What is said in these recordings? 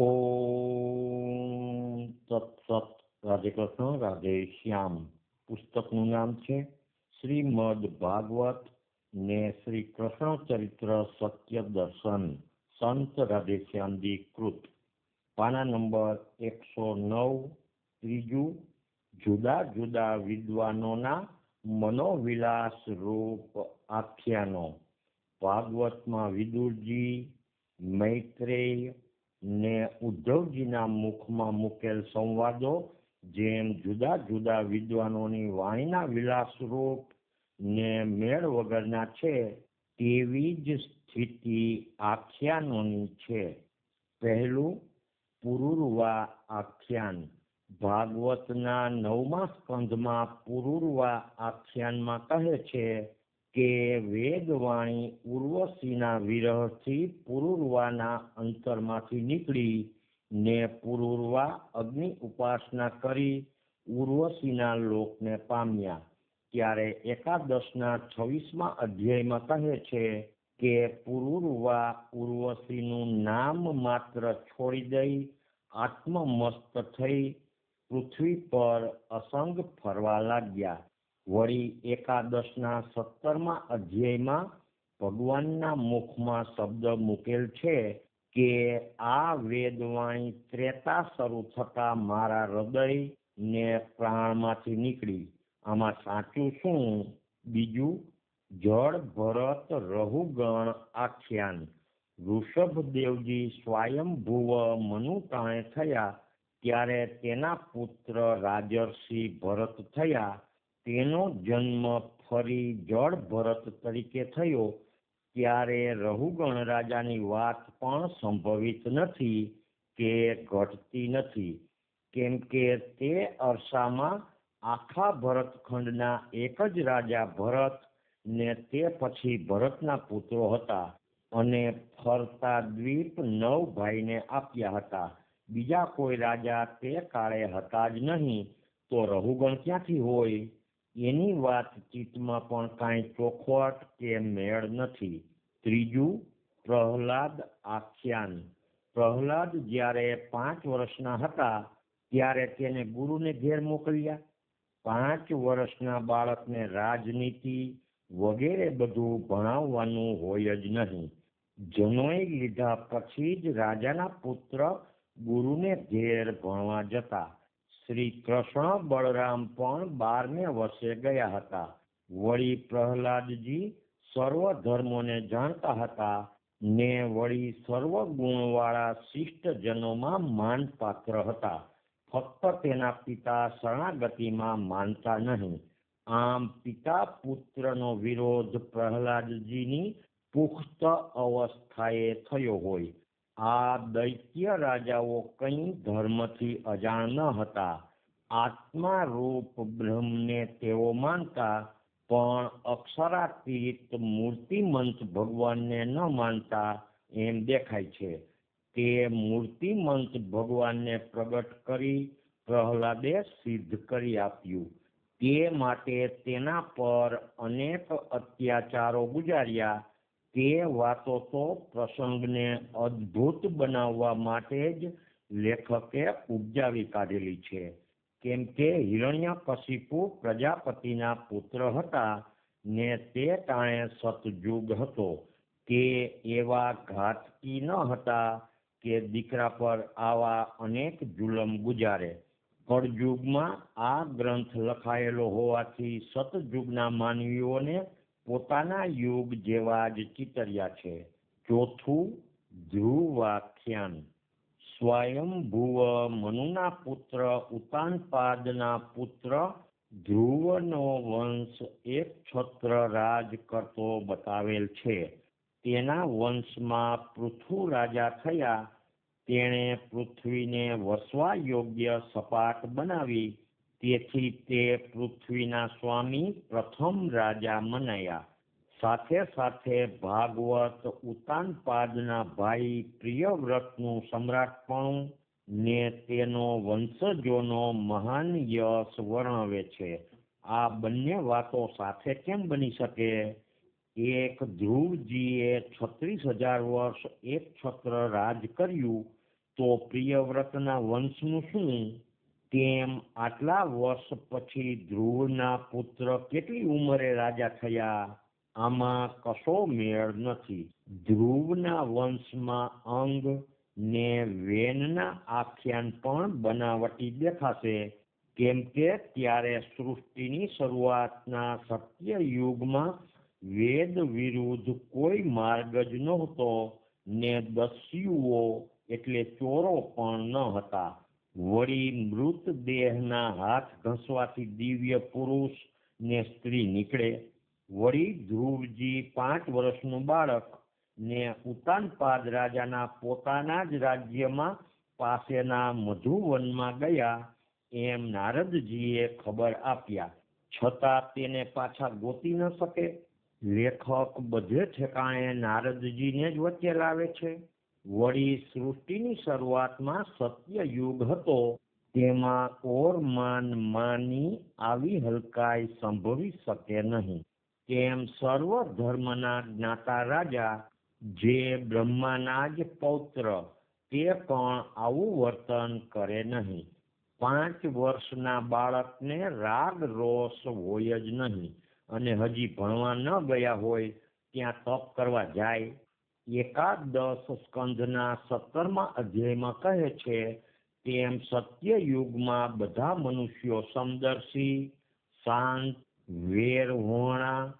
ઓમ તત્સત રાધે કૃષ્ણ રાધે શ્યામ પુસ્તકનું નામ છે શ્રીમદ ભાગવત ને શ્રી કૃષ્ણ ચરિત્ર સત્ય દર્શન, સંત રાધેશ્યામજી કૃત. પાના નંબર એકસો નવ, ત્રીજું, જુદા જુદા વિદ્વાનોના મનોવિલાસ રૂપ આખ્યાનો. ભાગવતમાં વિદુરજી, મૈત્રેય ને ઉદ્ધવજીના મુખમાં મૂકેલ સંવાદો, જેમ જુદા જુદા વિદ્વાનોની વાણીના વિલાસરૂપ ને મેળ વગરના છે, તેવી જ સ્થિતિ આખ્યાનોની છે. પહેલું, પુરુરવા આખ્યાન. ભાગવતના નવમા સ્કંધમાં પુરુરવા આખ્યાનમાં કહે છે કે વેદવાણી ઉર્વશીના વિરહથી પુરુર્વાના અંતરમાંથી નીકળી ને પુરુર્વા અગ્નિ ઉપાસના કરી ઉર્વશીના લોકને પામ્યા. ત્યારે એકાદશના છવ્વીસમા અધ્યાયમાં કહે છે કે પુરુર્વા ઉર્વશીનું નામ માત્ર છોડી દઈ આત્મમસ્ત થઈ પૃથ્વી પર અસંગ ફરવા લાગ્યા. વળી એકાદશના સત્તરમા અધ્યાયમાં ભગવાનના મુખમાં શબ્દ મૂકેલ છે કે આ વેદવાણી ત્રેતા શરૂ થતા મારા હૃદય ને પ્રાણમાંથી નીકળી. આમાં સાચું શું? બીજું, જળ ભરત રહુગણ આખ્યાન. ઋષભદેવજી સ્વયંભુવ મનુટાણે થયા, ત્યારે તેના પુત્ર રાજર્ષિ ભરત થયા તેનો જન્મ ફરી જળ ભરત તરીકે થયો. ત્યારે રહુગણ રાજાની વાત પણ સંભવિત નથી કે ઘટતી નથી. કેમ કે તે અરસામાં આખા ભરતખંડના એક જ રાજા ભરત ને તે પછી ભરતના પુત્રો હતા અને ફરતા દ્વીપ નવ ભાઈને આપ્યા હતા. બીજા કોઈ રાજા તે કાળે હતા જ નહીં. તો રહુગણ ક્યાંથી હોય? એની વાતચીતમાં પણ કાંઈ ચોખવટ કે મેળ નથી. ત્રીજું, પ્રહલાદ આખ્યાન. પ્રહલાદ જ્યારે પાંચ વર્ષના હતા, ત્યારે તેને ગુરુને ઘેર મોકલ્યા. પાંચ વર્ષના બાળકને રાજનીતિ વગેરે બધું ભણાવવાનું હોય જ નહીં. જનોઈ લીધા પછી જ રાજાના પુત્ર ગુરુને ઘેર ભણવા જતા. શ્રી કૃષ્ણ બળરામ પણ બારને વર્ષે ગયા હતા. વળી પ્રહલાદજી સર્વ ધર્મોને જાણતા હતા ને વળી સર્વ ગુણવાળા શિષ્ટ જનોમાં માનપાત્ર હતા. ફક્ત તેના પિતા શરણાગતિમાં માનતા નહીં. આમ પિતા પુત્રનો વિરોધ પ્રહલાદજીની પુખ્ત અવસ્થાએ થયો હોય. આ દૈત્ય રાજાઓ કઈ ધર્મથી અજાણ ન હતા. આત્મા રૂપ બ્રહ્મને તેઓ માનતા, પણ અક્ષરાતીત મૂર્તિમંત ભગવાનને ન માનતા એમ દેખાય છે. તે મૂર્તિમંત ભગવાનને પ્રગટ કરી પ્રહલાદે સિદ્ધ કરી આપ્યું. તે માટે તેના પર અનેક અત્યાચારો ગુજાર્યા તે વાતો તો પ્રસંગને અદ્ભુત બનાવવા માટે જ લેખકે ઉપજાવી કાઢેલી છે. કેમ કે હિરણ્યકશિપુ પ્રજાપતિના પુત્ર હતા ને તે ટાણે સતયુગ હતો. તે એવા ઘાતકી ન હતા કે દીકરા પર આવા અનેક જુલમ ગુજારે. કળયુગમાં આ ગ્રંથ લખાયેલો હોવાથી સતયુગના માનવીઓને પોતાના યુગ જેવા જ ચિતર્યા છે. ચોથું, ધ્રુવાખ્યાન. સ્વયંભુવ મનુના પુત્ર, ઉતાનપાદના પુત્ર, ધ્રુવનો વંશ એક છત્ર રાજ કરતો બતાવેલ છે. તેના વંશમાં પૃથુ રાજા થયા. તેણે પૃથ્વીને વસવા યોગ્ય સપાટ બનાવી તેથી તે પૃથ્વીના સ્વામી પ્રથમ રાજા મનાયા. સાથે સાથે ભાગવત ઉતાનપાદના ભાઈ પ્રિયવ્રતનું સમ્રાટપણું ને તેનો વંશજોનો મહાન યશ વર્ણવે છે. આ બંને વાતો સાથે કેમ બની શકે? એક ધ્રુવજીએ છત્રીસ હજાર વર્ષ એક છત્ર રાજ કર્યું તો પ્રિયવ્રતના વંશનું શું? તેમ આટલા વર્ષ પછી ધ્રુવના પુત્ર કેટલી ઉંમરે રાજા થયા? આમાં કશો મેળ નથી. ધ્રુવના વંશમાં અંગ ને વેનના આખ્યાન પણ બનાવટી દેખાશે. કેમ કે ત્યારે સૃષ્ટિની શરૂઆતના સત્ય યુગમાં વેદ વિરુદ્ધ કોઈ માર્ગ જ નહોતો ને દસ્યુઓ એટલે ચોરો પણ ન હતા. વળી મૃતદેહના હાથ ઘસવાથી દિવ્ય પુરુષ ને સ્ત્રી નીકળે. વળી ધ્રુવજી પાંચ વર્ષનું બાળક ને ઉતાનપાદ રાજાના પોતાના જ રાજ્યમાં પાસેના મધુવનમાં ગયા એમ નારદજીએ ખબર આપ્યા. છતાં તેને પાછા ગોતી ન શકે. લેખક બધે ઠેકાણે નારદજીને જ વચ્ચે લાવે છે. વળી સૃષ્ટિની શરૂઆતમાં સત્ય યુગ હતો, તેમાં ઓર માન માની આવી હલકાઈ સંભવી શકે નહીં. તેમ સર્વ ધર્મના જ્ઞાતા રાજા, જે બ્રહ્માના જ પૌત્ર, તે પણ આવું વર્તન કરે નહીં. પાંચ વર્ષના બાળકને રાગ રોષ હોય જ નહીં અને હજી ભણવા ન ગયા હોય, ત્યાં તપ કરવા જાય એકાદશ સ્કંધના સત્તરમા અધ્યાયમાં કહે છે, તેમ સત્ય યુગમાં બધા મનુષ્યો સમદર્શી, શાંત, વેરવોણા,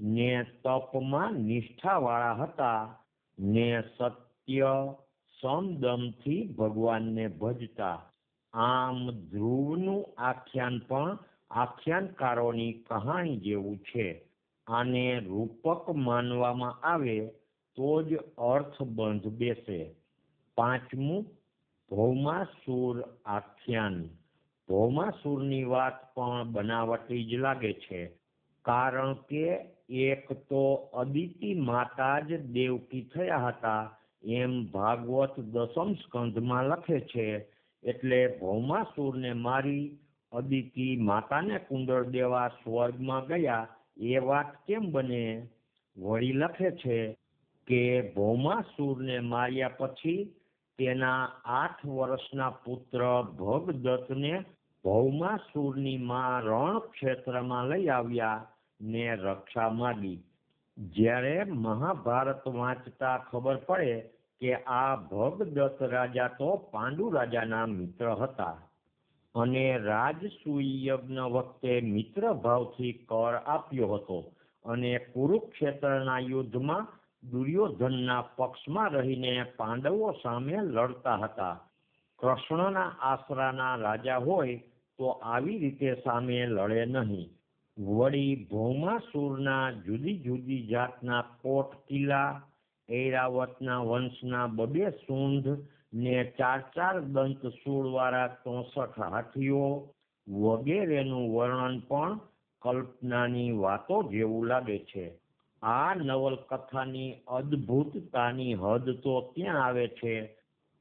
ને તપમાં નિષ્ઠાવાળા હતા, ને સત્ય સમદમથી ભગવાનને ભજતા. આમ ધ્રુવનું આખ્યાન પણ આખ્યાનકારોની કહાણી જેવું છે. આને રૂપક માનવામાં આવે તો જ અર્થ બંધ બેસે. પાંચમું, ભૌમાસુર આખ્યાન. ભૌમાસુરની વાત પણ બનાવટી જ લાગે છે. કારણ કે એક તો અદિતિ માતા જ દેવકી થયા હતા, એમ ભાગવત દસમ સ્કંધમાં લખે છે, એટલે ભૌમાસુરને મારી અદિતિ માતાને કુંડળ દેવા સ્વર્ગમાં ગયા, એ વાત કેમ બને? વળી લખે છે કે ભૌમાસુરને માર્યા પછી તેના આઠ વર્ષના પુત્ર ભગદત્તને ભૌમાસુરની માં રણ ક્ષેત્રમાં લઈ આવ્યા ને રક્ષા માગી. જ્યારે મહાભારત વાંચતા ખબર પડે કે આ ભગદત્ત રાજા તો પાંડુ રાજાના મિત્ર હતા અને રાજસૂય વખતે મિત્ર ભાવથી કર આપ્યો હતો અને કુરુક્ષેત્રના યુદ્ધમાં દુર્યોધનના પક્ષમાં રહીને પાંડવો સામે લડતા હતા. કૃષ્ણના આશરાના રાજા હોય તો આવી રીતે સામે લડે નહીં. વળી ભૌમાસુરના જુદી જુદી જાતના કોટ કિલ્લા, ઐરાવતના વંશના બબે સૂંઢ ને ચાર ચાર દંત વાળા ચોસઠ હાથીઓ વગેરેનું વર્ણન પણ કલ્પનાની વાતો જેવું લાગે છે. આ નવલકથાની અદ્ભુતતાની હદ તો ત્યાં આવે છે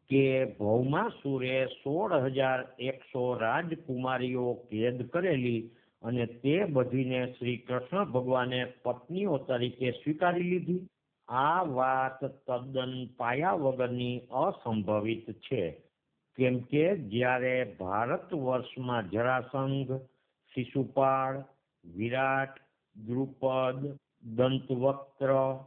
કે ભૌમાસુરે સોળ હજાર એકસો રાજકુમારીઓ કેદ કરેલી અને તે બધીને શ્રી કૃષ્ણ ભગવાને પત્નીઓ તરીકે સ્વીકારી લીધી? આ વાત તદ્દન પાયા વગરની અસંભવિત છે. કેમ કે જ્યારે ભારત વર્ષમાં જરાસંઘ, શિશુપાળ, વિરાટ, દ્રુપદ દંતવક્ત્ર,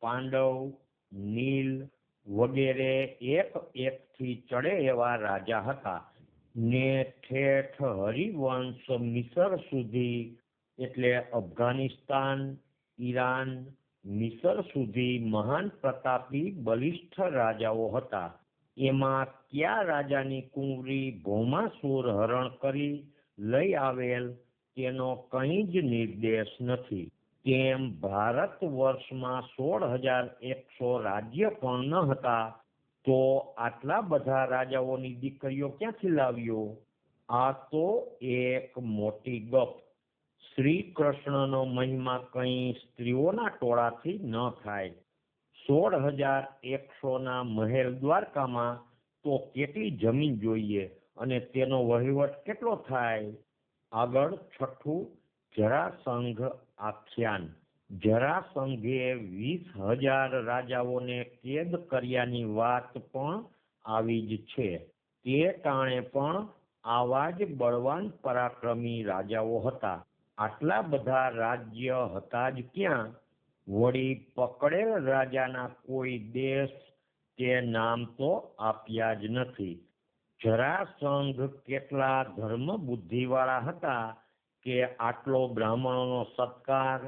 પાંડવ, નીલ વગેરે એક એકથી ચડે એવા રાજા હતા. ને ઠેઠ હરિવંશ મિસર સુધી, એટલે અફઘાનિસ્તાન, ઈરાન, મિસર સુધી મહાન પ્રતાપી બલિષ્ઠ રાજાઓ હતા. એમાં કયા રાજાની કુંવરી ભૌમાસુર હરણ કરી લઈ આવેલ તેનો કંઈ જ નિર્દેશ નથી. તેમ ભારત વર્ષમાં સોળ હજાર એકસો રાજ્ય પણ ન હતા, તો આટલા બધા રાજાઓની દીકરીઓ ક્યાંથી લાવ્યો? આ તો એક મોટી ગપ. શ્રી કૃષ્ણનો મહિમા કંઈ સ્ત્રીઓના ટોળાથી ન થાય. સોળ હજાર એકસોના મહેલ દ્વારકામાં તો કેટલી જમીન જોઈએ અને તેનો વહીવટ કેટલો થાય? આગળ છઠ્ઠું જરાસંઘ આખ્યાન. જરાસંઘે વીસ હજાર રાજાઓને કેદ કર્યાની વાત પણ આવી જ છે. તે ટાણે પણ આવા જ બળવાન પરાક્રમી રાજાઓ હતા. આટલા બધા રાજ્ય હતા જ ક્યાં? વળી પકડેલ રાજાના કોઈ દેશ કે નામ તો આપ્યા જ નથી. જરાસંઘ કેટલા ધર્મ બુદ્ધિવાળા હતા. કે આટલો બ્રાહ્મણોનો સત્કાર,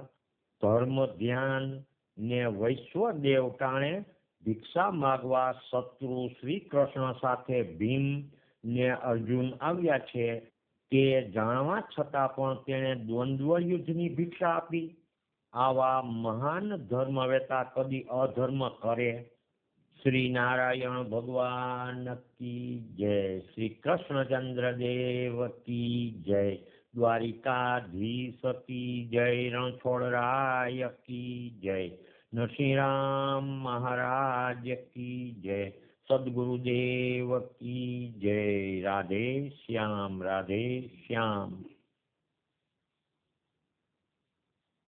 ધર્મ, ધ્યાન ને વૈશ્વ ટાણે ભિક્ષા માગવા શત્રુ શ્રી કૃષ્ણ સાથે ભીમ ને અર્જુન આવ્યા છે તે જાણવા છતાં પણ તેણે દ્વંદ્વ યુદ્ધની ભિક્ષા આપી. આવા મહાન ધર્મવેતા કદી અધર્મ કરે. શ્રી નારાયણ ભગવાન કી જય. શ્રી કૃષ્ણચંદ્ર દેવ કી જય. દ્વારિકાધીશ કી જય રણછોડરાય કી જય નરસિંહરામ મહારાજ કી જય સદગુરુદેવ કી જય રાધે શ્યામ રાધે શ્યામ